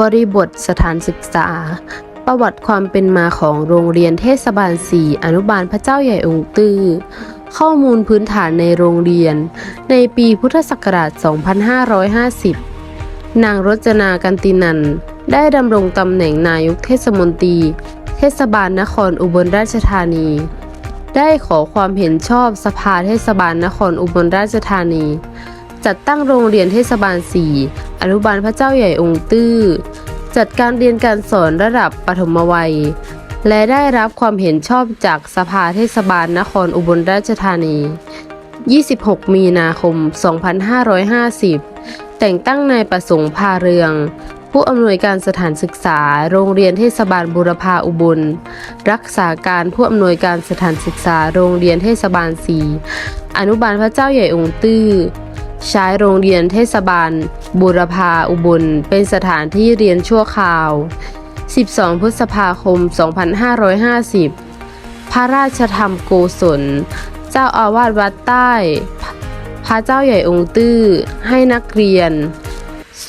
บริบทสถานศึกษา ประวัติความเป็นมาของโรงเรียนเทศบาล 4 อนุบาลพระเจ้าใหญ่องค์ตื้อ ข้อมูลพื้นฐานในโรงเรียน ในปีพุทธศักราช 2550 นางรจนากันตินัน ได้ดำรงตำแหน่งนายกเทศมนตรี เทศบาลนครอุบลราชธานี ได้ขอความเห็นชอบสภาเทศบาลนครอุบลราชธานีจัดตั้งโรงเรียนเทศบาล 4 อนุบาลพระเจ้าใหญ่องค์ตื้อ จัดการเรียนการสอนระดับปฐมวัย และได้รับความเห็นชอบจากสภาเทศบาลนครอุบลราชธานี 26 มีนาคม 2550 แต่งตั้งนายประสงค์พาเรือง ผู้อำนวยการสถานศึกษา โรงเรียนเทศบาลบุรพาอุบล รักษาการผู้อำนวยการสถานศึกษา โรงเรียนเทศบาล 4 อนุบาลพระเจ้าใหญ่องค์ตื้อ ใช้โรงเรียนเทศบาล บุรพาอุบล เป็นสถานที่เรียนชั่วคราว 12 พฤษภาคม 2550 พระราชธรรมโกศล เจ้าอาวาสวัดใต้ พระเจ้าใหญ่องค์ตื้อ ให้นักเรียน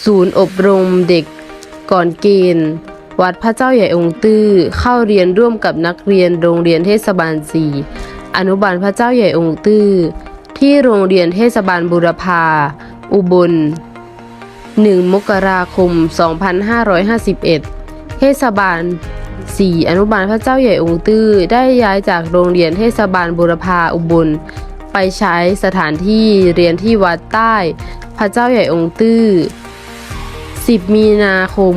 ศูนย์อบรมเด็กก่อนเกณฑ์ วัดพระเจ้าใหญ่องค์ตื้อ เข้าเรียนร่วมกับนักเรียนโรงเรียนเทศบาล 4 อนุบาลพระเจ้าใหญ่องค์ตื้อ ที่โรงเรียนเทศบาลบุรพา อุบล 1 มกราคม 2551 เทศบาล 4 อนุบาลพระเจ้าใหญ่องค์ตื้อ ได้ย้ายจากโรงเรียนเทศบาลบุรพาอุบล ไปใช้สถานที่เรียนที่วัดใต้พระเจ้าใหญ่องค์ตื้อ 10 มีนาคม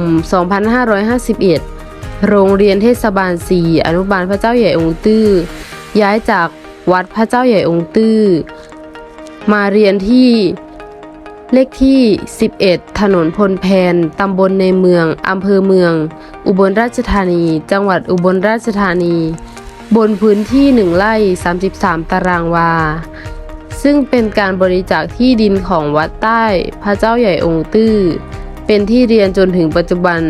2551 โรงเรียนเทศบาล 4 อนุบาลพระเจ้าใหญ่องค์ตื้อ ย้ายจากวัดพระเจ้าใหญ่องค์ตื้อ มาเรียนที่เลขที่ 11 ถนนพลแพน ตำบลในเมือง อำเภอเมือง อุบลราชธานี จังหวัดอุบลราชธานี บนพื้นที่ 1 ไร่ 33 ตารางวา ซึ่งเป็นการบริจาคที่ดินของวัดใต้พระเจ้าใหญ่องค์ตื้อ เป็นที่เรียนจนถึงปัจจุบัน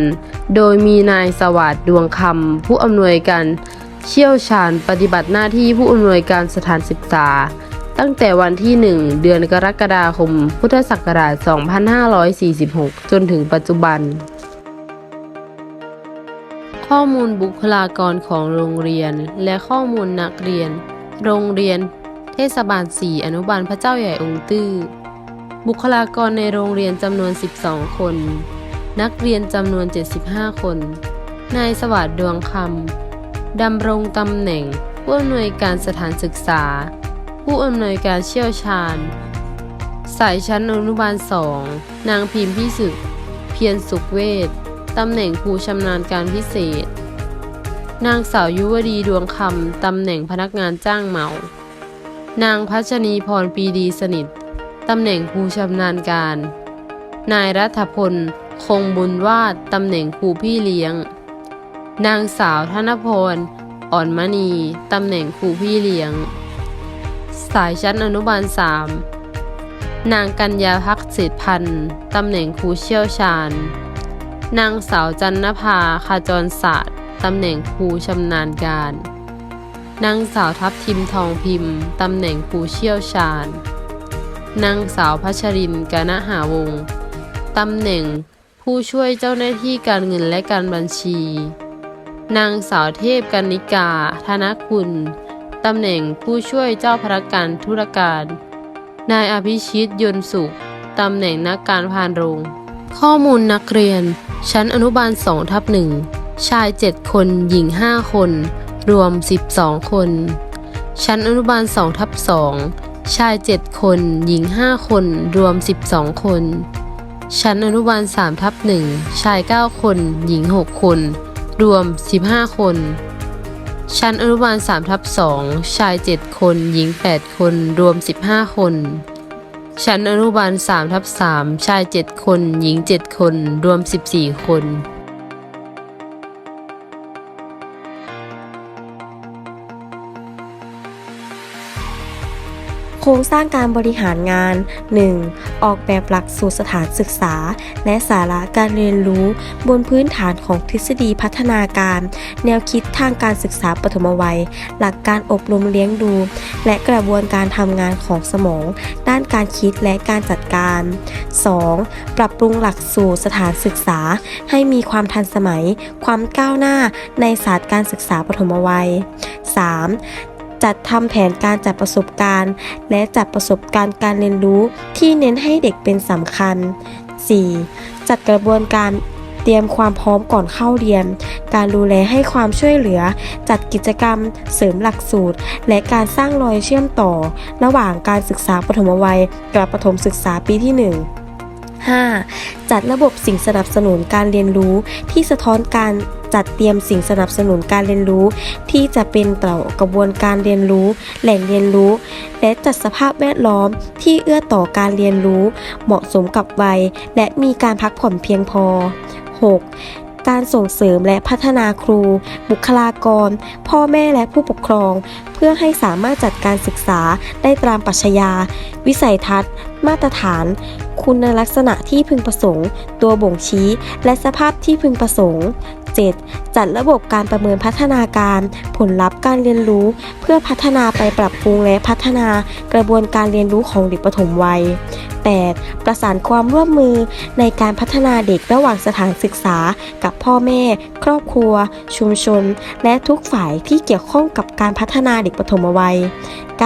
โดยมีนายสวัสดดวงคำผู้อำนวยการเชี่ยวชาญปฏิบัติหน้าที่ผู้อำนวยการสถานศึกษา ตั้งแต่วันที่ 1 เดือนกรกฎาคม พุทธศักราช 2546 จนถึงปัจจุบัน ข้อมูลบุคลากรของโรงเรียน และข้อมูลนักเรียน โรงเรียน เทศบาล 4 อนุบาลพระเจ้าใหญ่องค์ตื้อ บุคลากรในโรงเรียนจำนวน 12 คน นักเรียนจำนวน 75 คน นายสวัสดิ์ดวงคำดำรงตำแหน่งผู้อำนวยการสถานศึกษา ผู้อำนวยการเชี่ยวชาญ สายชั้นอนุบาล2นางพิมพ์พิสุทธิ์เพียรสุขเวทตำแหน่งผู้ชำนาญการพิเศษ นางสาวยุวดีดวงคำ ตำแหน่งพนักงานจ้างเหมา นางพัชนีพรปีดีสนิท ตำแหน่งผู้ชำนาญการ นายรัฐพล คงบุญวาด ตำแหน่งครูพี่เลี้ยง นางสาวธนพรอ่อนมณี ตำแหน่งครูพี่เลี้ยง สายชั้นอนุบาล 3 นางกัญญาพักศรษพันธ์ตำแหน่งครูเชี่ยวชาญ นางสาวจันนภาคาจรศาสตร์ตำแหน่งครูชำนาญการ นางสาวทับทิมทองพิมพ์ตำแหน่งครูเชี่ยวชาญ นางสาวพัชรินกนหาวงศ์ตำแหน่งผู้ช่วยเจ้าหน้าที่การเงินและการบัญชี นางสาวเทพกนิกา ธนคุณ ตำแหน่งผู้ช่วยเจ้าพนักงานธุรการ นายอภิชิตยนต์สุข ตำแหน่งนักการพานโรง ข้อมูลนักเรียน ชั้นอนุบาล2ทับ1ชาย 7 คน หญิง 5 คน รวม 12 คน ชั้นอนุบาล2ทับ2ชาย 7 คน หญิง 5 คน รวม 12 คน ชั้นอนุบาล3ทับ1ชาย 9 คน หญิง 6 คน รวม 15 คน ชั้นอนุบาล3ทับ2ชาย 7 คน หญิง 8 คน รวม 15 คน ชั้นอนุบาล3ทับ3ชาย 7 คน หญิง 7 คน รวม 14 คน โครงสร้างการบริหารงาน 1. ออกแบบหลักสูตรสถานศึกษา และสาระการเรียนรู้บนพื้นฐานของทฤษฎีพัฒนาการ แนวคิดทางการศึกษาปฐมวัย หลักการอบรมเลี้ยงดู และกระบวนการทำงานของสมอง ด้านการคิดและการจัดการ 2. ปรับปรุงหลักสูตรสถานศึกษา ให้มีความทันสมัย ความก้าวหน้าในศาสตร์การศึกษาปฐมวัย 3. จัดทำแผนการจัดประสบการณ์ และจัดประสบการณ์การเรียนรู้ที่เน้นให้เด็กเป็นสำคัญ 4. จัดกระบวนการเตรียมความพร้อมก่อนเข้าเรียน การดูแลให้ความช่วยเหลือ จัดกิจกรรม เสริมหลักสูตร และการสร้างรอยเชื่อมต่อ ระหว่างการศึกษาปฐมวัยกับประถมศึกษาปีที่ 1 5. จัดระบบสิ่งสนับสนุนการเรียนรู้ที่สะท้อนการจัดเตรียมสิ่งสนับสนุนการเรียนรู้ ที่จะเป็นต่อกระบวนการเรียนรู้ แหล่งเรียนรู้ และจัดสภาพแวดล้อมที่เอื้อต่อการเรียนรู้ เหมาะสมกับวัย และมีการพักผ่อนเพียงพอ 6. การส่งเสริมและพัฒนาครู บุคลากร พ่อแม่และผู้ปกครอง เพื่อให้สามารถจัดการศึกษาได้ตามปรัชญา วิสัยทัศน์ มาตรฐาน คุณลักษณะที่พึงประสงค์ ตัวบ่งชี้ และสภาพที่พึงประสงค์ 7. จัดระบบการประเมินพัฒนาการ ผลลัพธ์การเรียนรู้ เพื่อพัฒนาไปปรับปรุงและพัฒนากระบวนการเรียนรู้ของเด็กปฐมวัย 8. ประสานความร่วมมือในการพัฒนาเด็กระหว่างสถานศึกษา กับพ่อแม่ ครอบครัว ชุมชน และทุกฝ่ายที่เกี่ยวข้องกับการพัฒนาเด็กปฐมวัย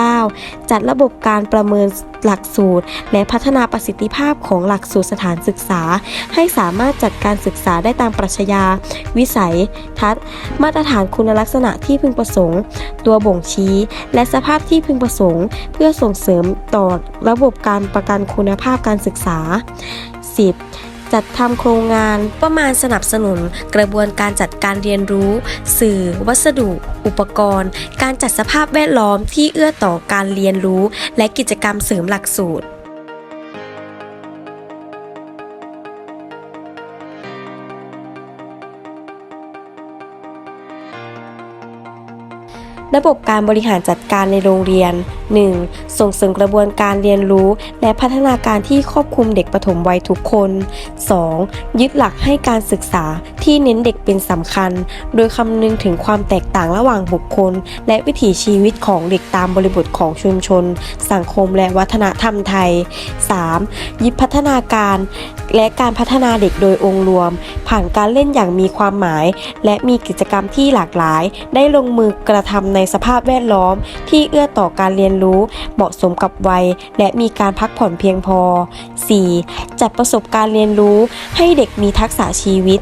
9. จัดระบบการประเมินหลักสูตร และพัฒนาประสิทธิภาพของหลักสูตรสถานศึกษา ให้สามารถจัดการศึกษาได้ตามปรัชญา วิสัย ทัศน์ มาตรฐานคุณลักษณะที่พึงประสงค์ ตัวบ่งชี้ และสภาพที่พึงประสงค์ เพื่อส่งเสริมต่อระบบการประกันคุณณภาพการศึกษา 10. จัดทำโครงงานประมาณสนับสนุนกระบวนการจัดการเรียนรู้ สื่อ วัสดุ อุปกรณ์ การจัดสภาพแวดล้อมที่เอื้อต่อการเรียนรู้ และกิจกรรมเสริมหลักสูตรระบบการบริหารจัดการในโรงเรียน 1. ส่งเสริมกระบวนการเรียนรู้และพัฒนาการที่ครอบคลุมเด็กปฐมวัยทุกคน 2. ยึดหลักให้การศึกษาที่เน้นเด็กเป็นสำคัญ โดยคำนึงถึงความแตกต่างระหว่างบุคคล และวิถีชีวิตของเด็กตามบริบทของชุมชน สังคมและวัฒนธรรมไทย 3. ยึดพัฒนาการและการพัฒนาเด็กโดยองค์รวม ผ่านการเล่นอย่างมีความหมาย และมีกิจกรรมที่หลากหลาย ได้ลงมือกระทำในสภาพแวดล้อม ที่เอื้อต่อการเรียนรู้ เหมาะสมกับวัย และมีการพักผ่อนเพียงพอ 4. จัดประสบการณ์เรียนรู้ให้เด็กมีทักษะชีวิต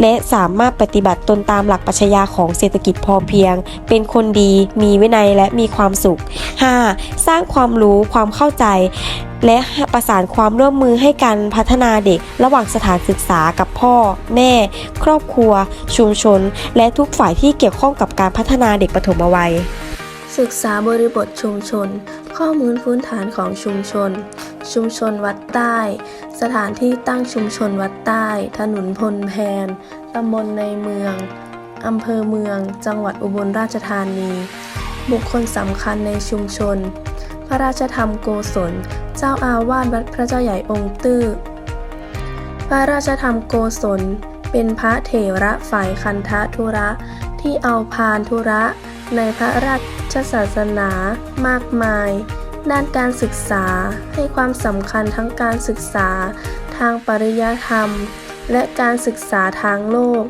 และสามารถปฏิบัติตนตามหลักปรัชญาของเศรษฐกิจพอเพียง เป็นคนดี มีวินัยและมีความสุข 5. สร้างความรู้ความเข้าใจ และประสานความร่วมมือให้การพัฒนาเด็ก ระหว่างสถานศึกษากับพ่อ แม่ ครอบครัว ชุมชน และทุกฝ่ายที่เกี่ยวข้องกับการพัฒนาเด็กปฐมวัย ศึกษาบริบทชุมชน ข้อมูลพื้นฐานของชุมชน ชุมชนวัดใต้ สถานที่ตั้งชุมชนวัดใต้ ถนนพลแพน ตำบลในเมือง อำเภอเมือง จังหวัดอุบลราชธานี บุคคลสำคัญในชุมชน พระราชธรรมโกศล เจ้าอาวาสวัดพระเจ้าใหญ่องค์ตื้อ พระราชธรรมโกศล เป็นพระเถระฝ่ายคันธทุระ ที่เอาพานธุระในพระราช ศาสนามากมาย ด้านการศึกษาให้ความสำคัญทั้งการศึกษาทางปริยธรรม และการศึกษาทางโลก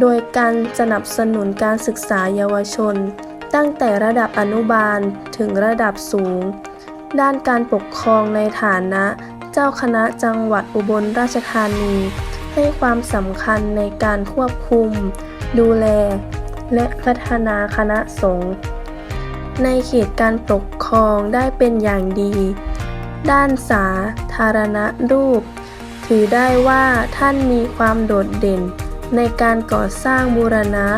โดยการสนับสนุนการศึกษาเยาวชน ตั้งแต่ระดับอนุบาลถึงระดับสูง ด้านการปกครองในฐานะ เจ้าคณะจังหวัดอุบลราชธานีให้ความสำคัญในการควบคุม ดูแล และพัฒนาคณะสงฆ์ ในเขตการปกครองได้เป็นอย่างดี ด้านสาธารณรูป ถือได้ว่าท่านมีความโดดเด่น ในการก่อสร้างบูรณะ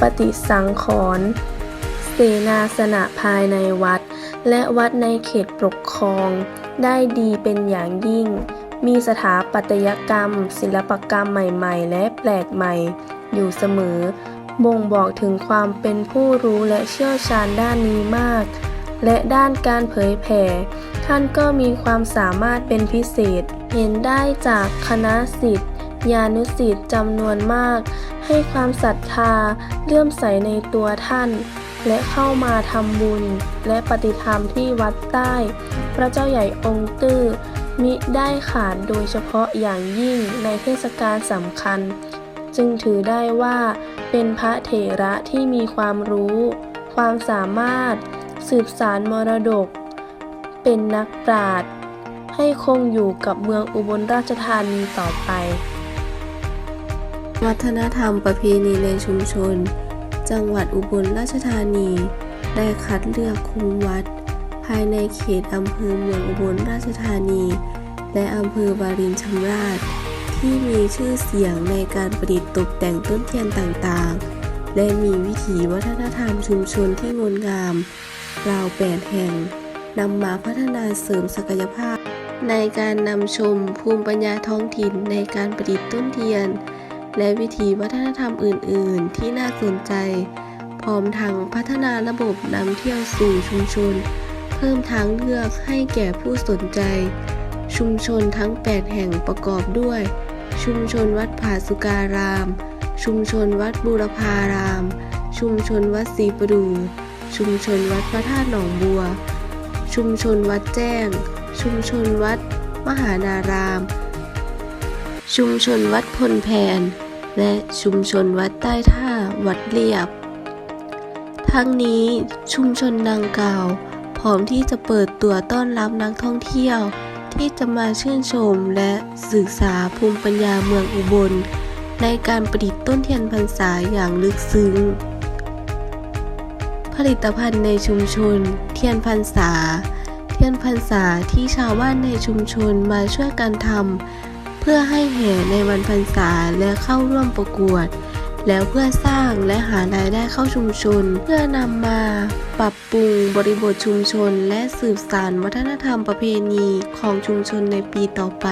ปฏิสังขรณ์เสนาสนะภายในวัด และวัดในเขตปกครอง ได้ดีเป็นอย่างยิ่ง มีสถาปัตยกรรม ศิลปกรรมใหม่ ๆ และแปลกใหม่ อยู่เสมอ บ่งบอกถึงความเป็นผู้รู้และเชี่ยวชาญด้านนี้มาก และด้านการเผยแผ่ ท่านก็มีความสามารถเป็นพิเศษ เห็นได้จากคณะสิทธิ์ญานุสิทธิ์จำนวนมาก ให้ความศรัทธาเลื่อมใสในตัวท่าน และเข้ามาทำบุญ และปฏิธรรมที่วัดใต้ พระเจ้าใหญ่องค์ตื้อมิได้ขาดโดยเฉพาะอย่างยิ่งในเทศกาลสำคัญ จึงถือได้ว่า เป็นพระเถระที่มีความรู้ ความสามารถ สืบสารมรดก เป็นนักปราชญ์ให้คงอยู่กับเมืองอุบลราชธานีต่อไป วัฒนธรรมประเพณีในชุมชน จังหวัดอุบลราชธานี ได้คัดเลือกคุมวัด ภายในเขตอำเภอเมืองอุบลราชธานี และอำเภอวารินชำราบ ที่มีชื่อเสียงในการประดิษฐ์ตกแต่งต้นเทียนต่างๆ และมีวิถีวัฒนธรรมชุมชนที่งดงามราวแปดแห่งนำมาพัฒนาเสริมศักยภาพ ในการนำชมภูมิปัญญาท้องถิ่นในการประดิษฐ์ต้นเทียน และวิถีวัฒนธรรมอื่น ๆ ที่น่าสนใจ พร้อมทั้งพัฒนาระบบนำเที่ยวสู่ชุมชน เพิ่มทางเลือกให้แก่ผู้สนใจ ชุมชนทั้ง 8 แห่งประกอบด้วย ชุมชนวัดผาสุการาม ชุมชนวัดบูรพาราม ชุมชนวัดศรีประดู ชุมชนวัดพระธาตุหนองบัว ชุมชนวัดแจ้ง ชุมชนวัดมหานาราม ชุมชนวัดพลแพน และชุมชนวัดใต้ท่าวัดเรียบ ทั้งนี้ชุมชนดังกล่าว พร้อมที่จะเปิดตัวต้อนรับนักท่องเที่ยว ที่จะมาชื่นชมและศึกษาภูมิปัญญาเมืองอุบล ในการประดิษฐ์ต้นเทียนพรรษาอย่างลึกซึ้ง ผลิตภัณฑ์ในชุมชน เทียนพรรษา เทียนพรรษาที่ชาวบ้านในชุมชนมาช่วยกันทำเพื่อให้แห่ในวันพรรษาและเข้าร่วมประกวด แล้วเพื่อสร้างและหารายได้เข้าชุมชน เพื่อนำมาปรับปรุงบริบทชุมชน และสืบสานวัฒนธรรมประเพณีของชุมชนในปีต่อไป